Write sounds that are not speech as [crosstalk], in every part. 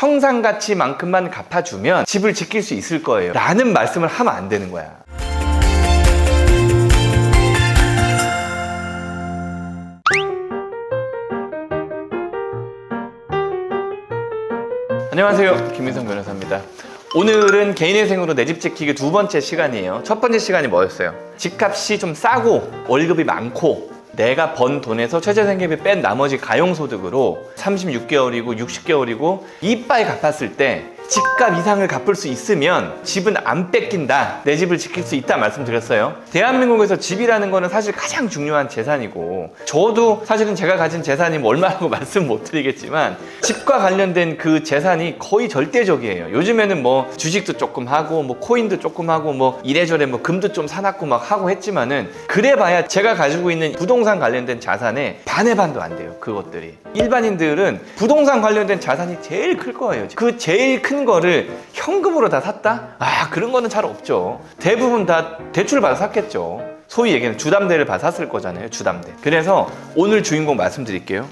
청산 가치만큼만 갚아주면 집을 지킬 수 있을 거예요. 라는 말씀을 하면 안 되는 거야. 안녕하세요. 김민성 변호사입니다. 오늘은 개인의 생으로 내 집 지키기 두 번째 시간이에요. 첫 번째 시간이 뭐였어요? 집값이 좀 싸고 월급이 많고 내가 번 돈에서 최저생계비 뺀 나머지 가용소득으로 36개월이고 60개월이고 이빠이 갚았을 때 집값 이상을 갚을 수 있으면 집은 안 뺏긴다. 내 집을 지킬 수 있다 말씀드렸어요. 대한민국에서 집이라는 거는 사실 가장 중요한 재산이고 저도 사실은 제가 가진 재산이 뭐 얼마라고 [laughs] 말씀 못 드리겠지만 집과 관련된 그 재산이 거의 절대적이에요. 요즘에는 뭐 주식도 조금 하고 뭐 코인도 조금 하고 뭐 이래저래 뭐 금도 좀 사놨고 막 하고 했지만은 그래봐야 제가 가지고 있는 부동산 관련된 자산의 반의 반도 안 돼요. 그것들이. 일반인들은 부동산 관련된 자산이 제일 클 거예요. 그 제일 큰 거를 현금으로 다 샀다? 아, 그런 거는 잘 없죠. 대부분 다 대출 받아 샀겠죠. 소위 얘기하는 주담대를 받아 샀을 거잖아요. 주담대. 그래서 오늘 주인공 말씀드릴게요.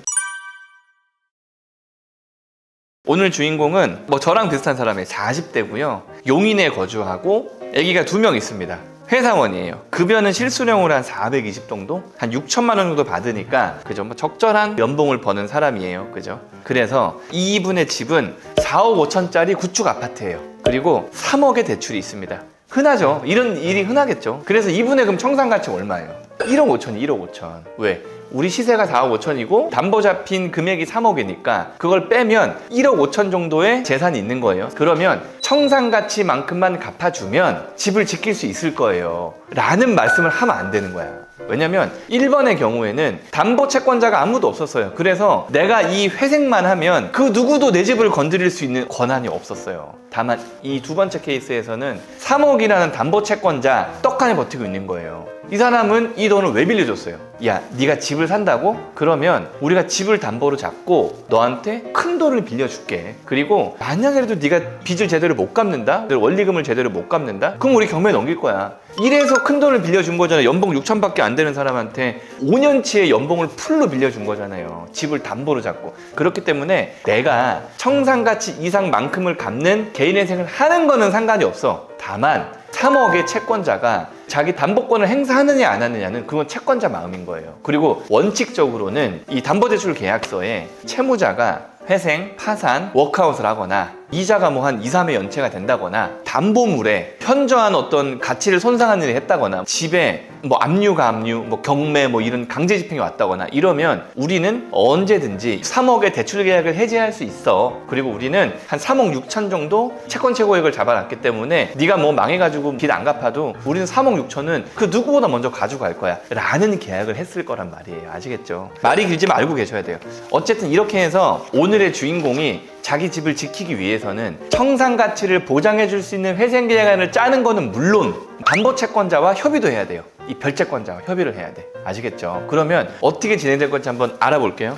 오늘 주인공은 뭐 저랑 비슷한 사람의 40대고요. 용인에 거주하고 아기가 두 명 있습니다. 회사원이에요. 급여는 실수령으로 한 420 정도? 한 6천만 원 정도 받으니까 그죠? 뭐 적절한 연봉을 버는 사람이에요. 그죠? 그래서 이분의 집은 4억 5천짜리 구축 아파트예요. 그리고 3억의 대출이 있습니다. 흔하죠. 이런 일이 흔하겠죠. 그래서 이분의 그럼 청산가치 얼마예요? 1억 5천, 1억 5천. 왜? 우리 시세가 4억 5천이고 담보 잡힌 금액이 3억이니까 그걸 빼면 1억 5천 정도의 재산이 있는 거예요. 그러면 청산 가치만큼만 갚아주면 집을 지킬 수 있을 거예요. 라는 말씀을 하면 안 되는 거야. 왜냐면 1번의 경우에는 담보 채권자가 아무도 없었어요. 그래서 내가 이 회생만 하면 그 누구도 내 집을 건드릴 수 있는 권한이 없었어요. 다만 이 두 번째 케이스에서는 3억이라는 담보 채권자 떡하니 버티고 있는 거예요. 이 사람은 이 돈을 왜 빌려줬어요? 야, 네가 집을 산다고? 그러면 우리가 집을 담보로 잡고 너한테 큰 돈을 빌려줄게. 그리고 만약에라도 네가 빚을 제대로 못 갚는다? 원리금을 제대로 못 갚는다? 그럼 우리 경매에 넘길 거야. 이래서 큰 돈을 빌려준 거잖아요. 연봉 6천밖에 안 되는 사람한테 5년치의 연봉을 풀로 빌려준 거잖아요. 집을 담보로 잡고. 그렇기 때문에 내가 청산가치 이상만큼을 갚는 개인의 생을 하는 거는 상관이 없어. 다만 3억의 채권자가 자기 담보권을 행사하느냐 안 하느냐는 그건 채권자 마음인 거예요. 그리고 원칙적으로는 이 담보대출 계약서에 채무자가 회생, 파산, 워크아웃을 하거나 이자가 뭐 한 2, 3회 연체가 된다거나 담보물에 현저한 어떤 가치를 손상하는 일을 했다거나 집에 뭐 압류가 압류, 뭐 경매 뭐 이런 강제 집행이 왔다거나 이러면 우리는 언제든지 3억의 대출 계약을 해지할 수 있어. 그리고 우리는 한 3억 6천 정도 채권 최고액을 잡아놨기 때문에 네가 뭐 망해가지고 빚 안 갚아도 우리는 3억 6천은 그 누구보다 먼저 가져갈 거야. 라는 계약을 했을 거란 말이에요. 아시겠죠? 말이 길지만 알고 계셔야 돼요. 어쨌든 이렇게 해서 오늘의 주인공이 자기 집을 지키기 위해 서는 청산 가치를 보장해 줄 수 있는 회생 계약안을 짜는 거는 물론 담보 채권자와 협의도 해야 돼요. 이 별채권자와 협의를 해야 돼. 아시겠죠? 그러면 어떻게 진행될 건지 한번 알아볼게요.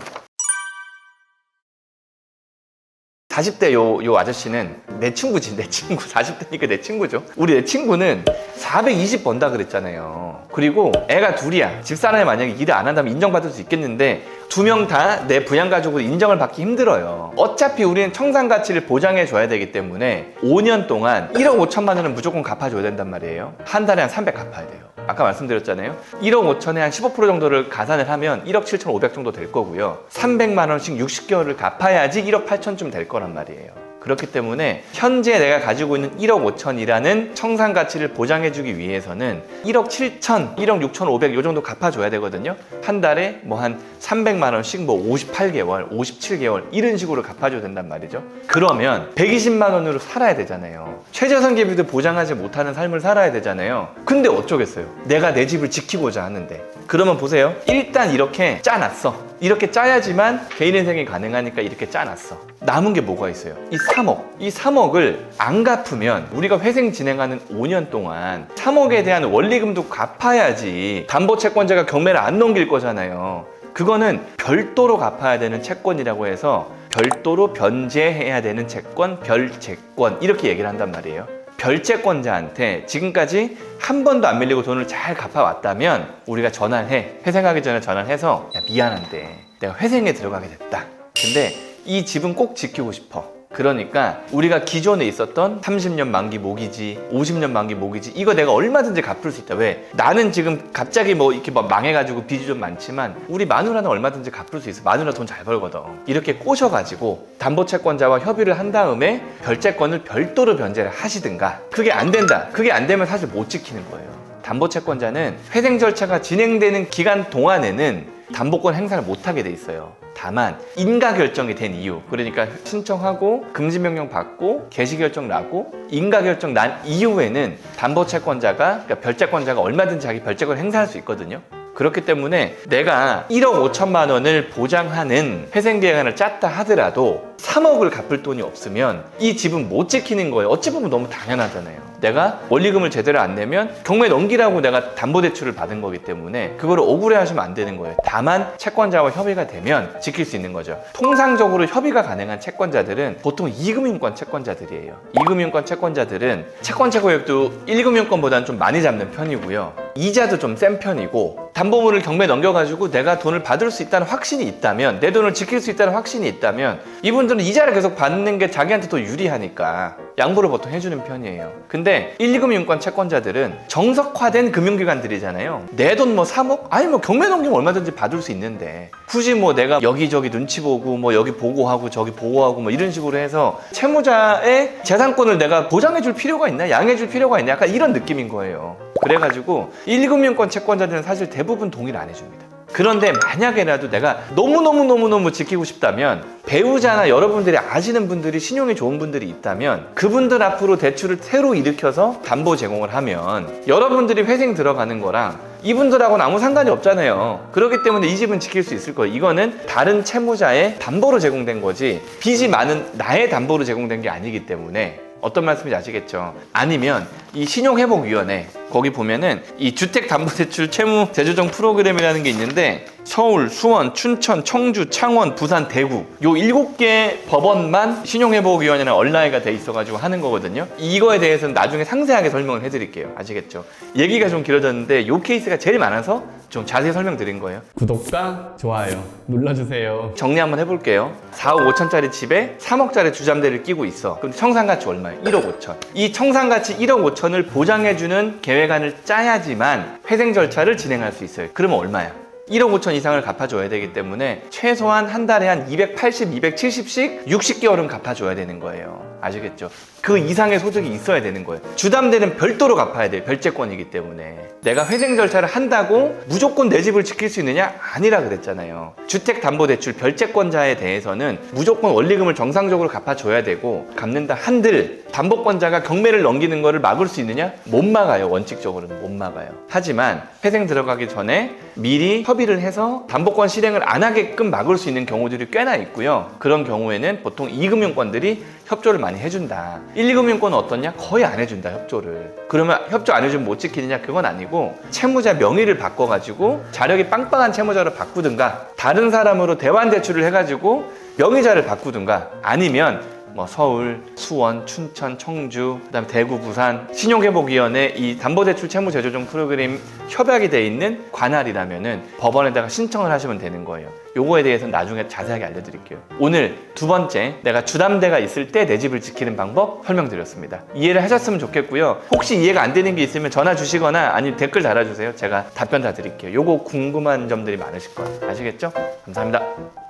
40대 요, 요 아저씨는 내 친구지, 내 친구. 40대니까 내 친구죠. 우리 내 친구는 420 번다 그랬잖아요. 그리고 애가 둘이야. 집사람이 만약에 일을 안 한다면 인정받을 수 있겠는데 두 명 다 내 부양가족으로 인정을 받기 힘들어요. 어차피 우리는 청산 가치를 보장해 줘야 되기 때문에 5년 동안 1억 5천만 원은 무조건 갚아줘야 된단 말이에요. 한 달에 한 300 갚아야 돼요. 아까 말씀드렸잖아요. 1억 5천에 한 15% 정도를 가산을 하면 1억 7천 5백 정도 될 거고요. 300만 원씩 60개월을 갚아야지 1억 8천쯤 될 거란 말이에요. 그렇기 때문에 현재 내가 가지고 있는 1억 5천이라는 청산 가치를 보장해주기 위해서는 1억 7천, 1억 6천 5백 요 정도 갚아줘야 되거든요. 한 달에 뭐 한 300만 원씩 뭐 58개월, 57개월 이런 식으로 갚아줘야 된단 말이죠. 그러면 120만 원으로 살아야 되잖아요. 최저생계비도 보장하지 못하는 삶을 살아야 되잖아요. 근데 어쩌겠어요. 내가 내 집을 지키고자 하는데. 그러면 보세요. 일단 이렇게 짜놨어. 이렇게 짜야지만 개인 인생이 가능하니까 이렇게 짜놨어. 남은 게 뭐가 있어요? 이 3억. 이 3억을 안 갚으면 우리가 회생 진행하는 5년 동안 3억에 대한 원리금도 갚아야지 담보 채권자가 경매를 안 넘길 거잖아요. 그거는 별도로 갚아야 되는 채권이라고 해서 별도로 변제해야 되는 채권, 별채권 이렇게 얘기를 한단 말이에요. 별채권자한테 지금까지 한 번도 안 밀리고 돈을 잘 갚아왔다면 우리가 전화를 해. 회생하기 전에 전화를 해서 야, 미안한데 내가 회생에 들어가게 됐다. 근데 이 집은 꼭 지키고 싶어. 그러니까 우리가 기존에 있었던 30년 만기 모기지, 50년 만기 모기지 이거 내가 얼마든지 갚을 수 있다. 왜? 나는 지금 갑자기 뭐 이렇게 막 망해가지고 빚이 좀 많지만 우리 마누라는 얼마든지 갚을 수 있어. 마누라 돈 잘 벌거든. 이렇게 꼬셔가지고 담보채권자와 협의를 한 다음에 별채권을 별도로 변제를 하시든가 그게 안 된다. 그게 안 되면 사실 못 지키는 거예요. 담보채권자는 회생 절차가 진행되는 기간 동안에는 담보권 행사를 못하게 돼 있어요. 다만 인가 결정이 된 이유 그러니까 신청하고 금지 명령 받고 개시 결정 나고 인가 결정 난 이후에는 담보 채권자가 그러니까 별채권자가 얼마든지 자기 별채권 행사할 수 있거든요. 그렇기 때문에 내가 1억 5천만 원을 보장하는 회생계획안을 짰다 하더라도 3억을 갚을 돈이 없으면 이 집은 못 지키는 거예요. 어찌 보면 너무 당연하잖아요. 내가 원리금을 제대로 안 내면 경매 넘기라고 내가 담보대출을 받은 거기 때문에 그거를 억울해 하시면 안 되는 거예요. 다만 채권자와 협의가 되면 지킬 수 있는 거죠. 통상적으로 협의가 가능한 채권자들은 보통 2금융권 채권자들이에요. 2금융권 채권자들은 채권 채권액도 1금융권보다는 좀 많이 잡는 편이고요. 이자도 좀 센 편이고 담보물을 경매 넘겨가지고 내가 돈을 받을 수 있다는 확신이 있다면 내 돈을 지킬 수 있다는 확신이 있다면 이분 들은 이자를 계속 받는 게 자기한테 더 유리하니까 양보를 보통 해주는 편이에요. 근데 1금융권 채권자들은 정석화된 금융기관들이잖아요. 내 돈 뭐 3억? 아니 뭐 경매 넘기면 얼마든지 받을 수 있는데 굳이 뭐 내가 여기저기 눈치 보고 뭐 여기 보고하고 저기 보고하고 뭐 이런 식으로 해서 채무자의 재산권을 내가 보장해 줄 필요가 있나? 양해 줄 필요가 있나? 약간 이런 느낌인 거예요. 그래가지고 1금융권 채권자들은 사실 대부분 동의를 안 해줍니다. 그런데 만약에라도 내가 너무너무너무너무 지키고 싶다면 배우자나 여러분들이 아시는 분들이 신용이 좋은 분들이 있다면 그분들 앞으로 대출을 새로 일으켜서 담보 제공을 하면 여러분들이 회생 들어가는 거랑 이분들하고는 아무 상관이 없잖아요. 그렇기 때문에 이 집은 지킬 수 있을 거예요. 이거는 다른 채무자의 담보로 제공된 거지 빚이 많은 나의 담보로 제공된 게 아니기 때문에 어떤 말씀인지 아시겠죠? 아니면 이 신용회복위원회 거기 보면은 이 주택담보대출 채무 재조정 프로그램이라는 게 있는데 서울, 수원, 춘천, 청주, 창원, 부산, 대구 요 일곱 개 법원만 신용회복위원회는 얼라이가 돼 있어가지고 하는 거거든요. 이거에 대해서는 나중에 상세하게 설명을 해드릴게요. 아시겠죠? 얘기가 좀 길어졌는데 요 케이스가 제일 많아서 좀 자세히 설명드린 거예요. 구독과 좋아요 눌러주세요. 정리 한번 해볼게요. 4억 5천짜리 집에 3억짜리 주담대를 끼고 있어. 그럼 청산가치 얼마예요? 1억 5천. 이 청산가치 1억 5천을 보장해주는 계획 안을 짜야지만 회생 절차를 진행할 수 있어요. 그러면 얼마야? 1억 5천 이상을 갚아줘야 되기 때문에 최소한 한 달에 한 280, 270씩 60개월은 갚아줘야 되는 거예요. 아시겠죠? 그 이상의 소득이 있어야 되는 거예요. 주담대는 별도로 갚아야 돼요. 별채권이기 때문에. 내가 회생 절차를 한다고 무조건 내 집을 지킬 수 있느냐? 아니라 그랬잖아요. 주택담보대출 별채권자에 대해서는 무조건 원리금을 정상적으로 갚아줘야 되고 갚는다 한들 담보권자가 경매를 넘기는 거를 막을 수 있느냐? 못 막아요. 원칙적으로는 못 막아요. 하지만 회생 들어가기 전에 미리 협의를 해서 담보권 실행을 안 하게끔 막을 수 있는 경우들이 꽤나 있고요. 그런 경우에는 보통 2금융권들이 협조를 많이 해준다. 1, 2금융권은 어떻냐? 거의 안 해준다, 협조를. 그러면 협조 안 해주면 못 지키느냐? 그건 아니고 채무자 명의를 바꿔가지고 자력이 빵빵한 채무자로 바꾸든가 다른 사람으로 대환 대출을 해가지고 명의자를 바꾸든가 아니면 뭐 서울, 수원, 춘천, 청주, 그다음 대구, 부산 신용회복위원회 이 담보대출 채무 재조정 프로그램 협약이 돼 있는 관할이라면은 법원에다가 신청을 하시면 되는 거예요. 요거에 대해서는 나중에 자세하게 알려드릴게요. 오늘 두 번째 내가 주담대가 있을 때 내 집을 지키는 방법 설명드렸습니다. 이해를 하셨으면 좋겠고요. 혹시 이해가 안 되는 게 있으면 전화 주시거나 아니면 댓글 달아주세요. 제가 답변 다 드릴게요. 요거 궁금한 점들이 많으실 거예요. 아시겠죠? 감사합니다.